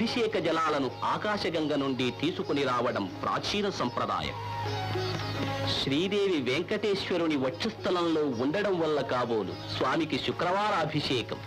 అభిషేక జలాలను ఆకాశగంగ నుండి తీసుకుని రావడం ప్రాచీన సంప్రదాయం. శ్రీదేవి వెంకటేశ్వరుని వక్షస్థలంలో ఉండడం వల్ల కాబోలు స్వామికి శుక్రవార అభిషేకం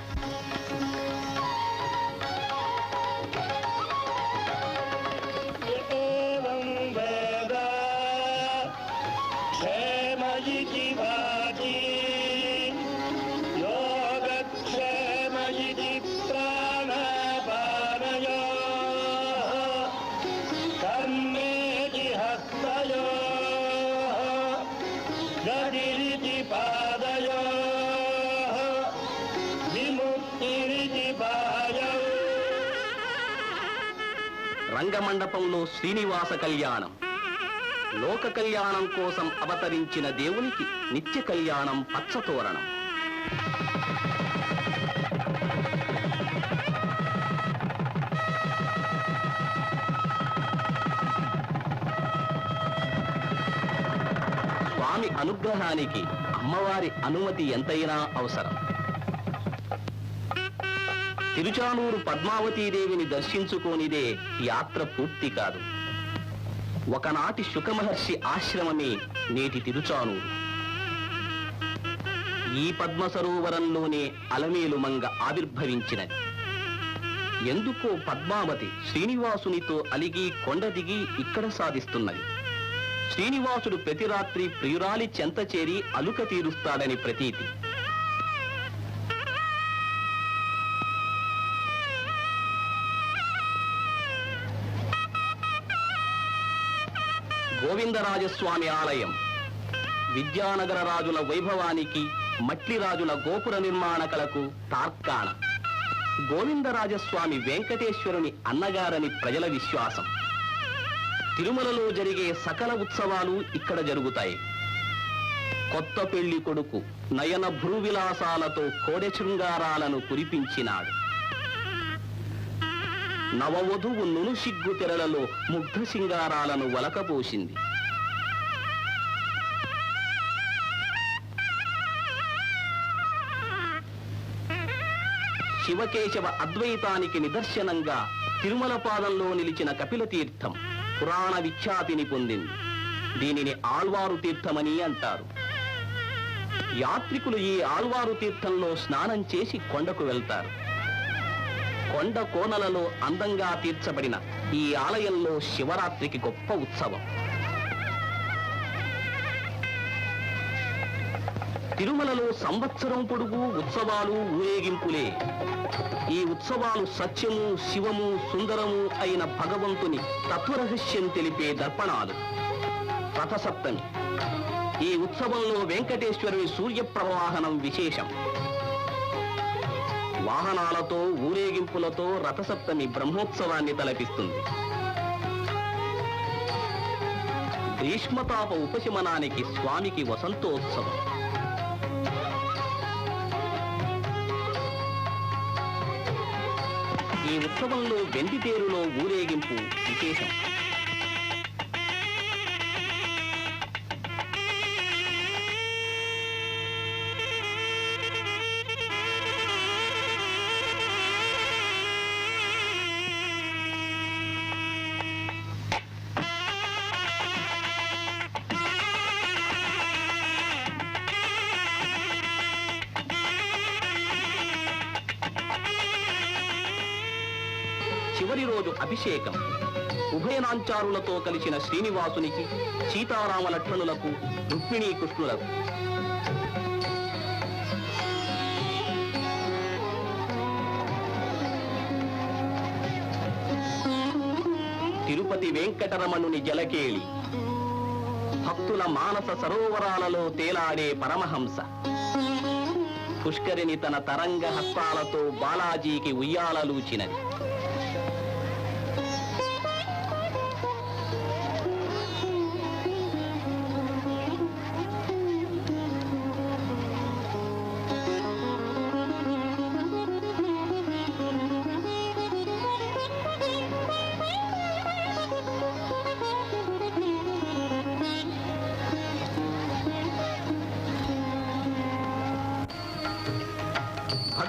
రంగమండపంలో శ్రీనివాస కళ్యాణం. లోక కళ్యాణం కోసం అవతరించిన దేవునికి నిత్య కళ్యాణం పచ్చతోరణం అనుగ్రహానికి అమ్మవారి అనుమతి ఎంతైనా అవసరం. తిరుచానూరు పద్మావతీదేవిని దర్శించుకోనిదే యాత్ర పూర్తి కాదు. ఒకనాటి శుకమహర్షి ఆశ్రమమే నేటి తిరుచానూరు. ఈ పద్మ సరోవరంలోనే అలమేలు మంగ ఆవిర్భవించినది. ఎందుకో పద్మావతి శ్రీనివాసునితో అలిగి కొండ దిగి ఇక్కడ సాధిస్తున్నది. శ్రీనివాసుడు ప్రతి రాత్రి ప్రియురాలి చెంత చేరి అలుక తీరుస్తాడని ప్రతీతి. గోవిందరాజస్వామి ఆలయం. విద్యానగర రాజుల వైభవానికి మట్లి రాజుల గోపుర నిర్మాణ కలకు తార్కాణ. గోవిందరాజస్వామి వెంకటేశ్వరుని అన్నగారని ప్రజల విశ్వాసం. తిరుమలలో జరిగే సకల ఉత్సవాలు ఇక్కడ జరుగుతాయి. కొత్త పెళ్ళి కొడుకు నయన భ్రూవిలాసాలతో కోడె శృంగారాలను కురిపించినాడు. నవవధువు నునుసిగ్గు తెరలలో ముగ్ధ సింగారాలను వలకపోసింది. శివకేశవ అద్వైతానికి నిదర్శనంగా తిరుమల పాదంలో నిలిచిన కపిల తీర్థం పురాణ విఖ్యాతిని పొందింది. దీనిని ఆళ్వారు తీర్థమని అంటారు. యాత్రికులు ఈ ఆళ్వారు తీర్థంలో స్నానం చేసి కొండకు వెళ్తారు. కొండ కోనలలో అందంగా తీర్చబడిన ఈ ఆలయంలో శివరాత్రికి గొప్ప ఉత్సవం. తిరుమలలో సంవత్సరం పొడుగు ఉత్సవాలు ఊరేగింపులే. ఈ ఉత్సవాలు సత్యము శివము సుందరము అయిన భగవంతుని తత్వరహస్యం తెలిపే దర్పణాలు. రథసప్తమి. ఈ ఉత్సవంలో వెంకటేశ్వరుని సూర్యప్రవాహనం విశేషం. వాహనాలతో ఊరేగింపులతో రథసప్తమి బ్రహ్మోత్సవాన్ని తలపిస్తుంది. గ్రీష్మతాప ఉపశమనానికి స్వామికి వసంతోత్సవం. ఈ ఉత్సవంలో వెండి తేరులో ఊరేగింపు విశేషం. చివరి రోజు అభిషేకం. ఉభయనాంచారులతో కలిసిన శ్రీనివాసునికి సీతారామ లక్ష్మణులకు రుక్మిణీ కృష్ణులకు. తిరుపతి వెంకటరమణుని జలకేళి. భక్తుల మానస సరోవరాలలో తేలాడే పరమహంస. పుష్కరిని తన తరంగ హస్తాలతో బాలాజీకి ఉయ్యాలలూచినది.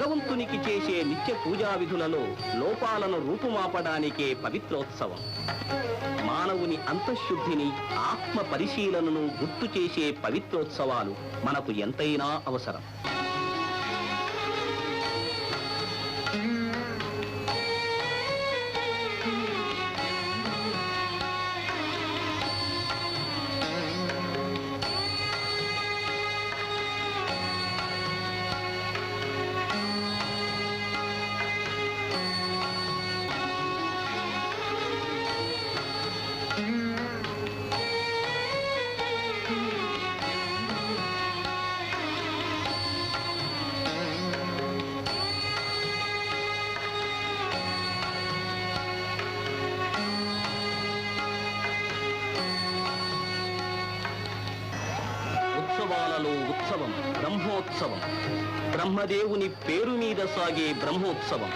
భగవంతునికి చేసే నిత్య పూజా విధులలో లోపాలను రూపుమాపడానికే పవిత్రోత్సవం. మానవుని అంతఃశుద్ధిని ఆత్మ పరిశీలనను గుర్తు చేసే పవిత్రోత్సవాలు మనకు ఎంతైనా అవసరం. బ్రహ్మోత్సవం. బ్రహ్మదేవుని పేరు మీద సాగే బ్రహ్మోత్సవం.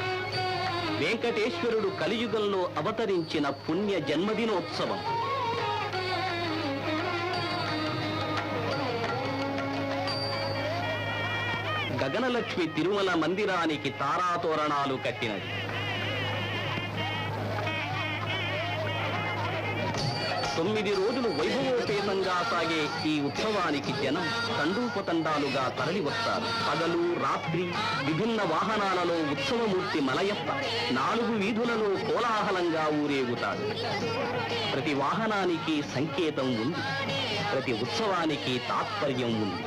వెంకటేశ్వరుడు కలియుగంలో అవతరించిన పుణ్య జన్మదినోత్సవం. గగనలక్ష్మి తిరుమల మందిరానికి తారాతోరణాలు కట్టినది. తొమ్మిది రోజులు వైభవోపేతంగా సాగే ఈ ఉత్సవానికి జనం తండూపతండాలుగా తరలి వస్తారు. పగలు రాత్రి విభిన్న వాహనాలలో ఉత్సవమూర్తి మలయప్ప నాలుగు వీధులలో కోలాహలంగా ఊరేగుతాడు. ప్రతి వాహనానికి సంకేతం ఉంది. ప్రతి ఉత్సవానికి తాత్పర్యం ఉంది.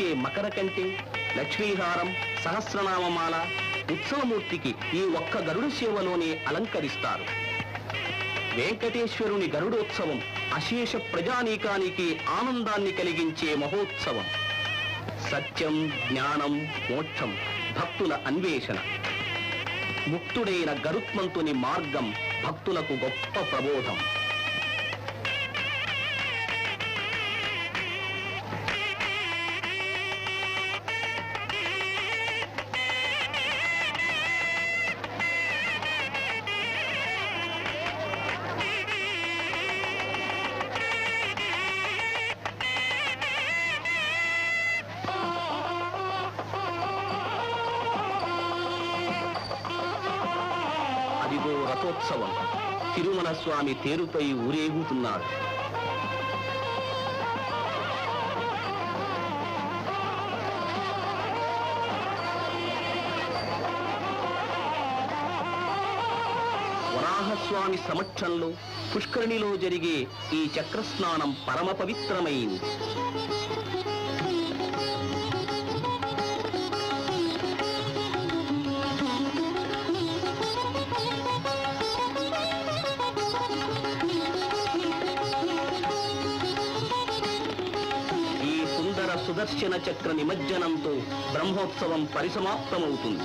మూలవర్లు మకర కంటి లక్ష్మీహారం సహస్రనామమాల ఉత్సవమూర్తికి ఈ ఒక్క గరుడ సేవలోనే అలంకరిస్తారు. వెంకటేశ్వరుని గరుడోత్సవం అశేష ప్రజానీకానికి ఆనందాన్ని కలిగించే మహోత్సవం. సత్యం జ్ఞానం మోక్షం భక్తుల అన్వేషణ. ముక్తుడైన గరుత్మంతుని మార్గం భక్తులకు గొప్ప ప్రబోధం. ఉత్సవం తిరుమల స్వామి తేరుపై ఊరేగుతున్నాడు వరాహస్వామి సమక్షంలో పుష్కరిణిలో జరిగే ఈ చక్రస్నానం పరమ పవిత్రమైంది. సుదర్శన చక్ర నిమజ్జనంతో బ్రహ్మోత్సవం పరిసమాప్తమవుతుంది.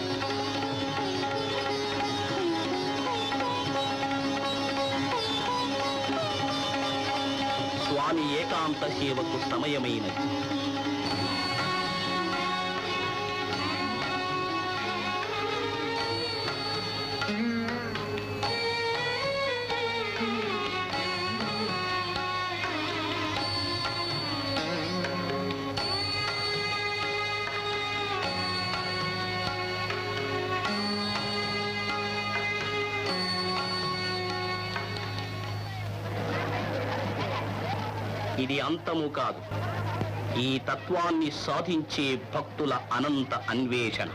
స్వామి ఏకాంత సేవకు సమయమైనది. ఇది అంతము కాదు. ఈ తత్వాన్ని సాధించే భక్తుల అనంత అన్వేషణ.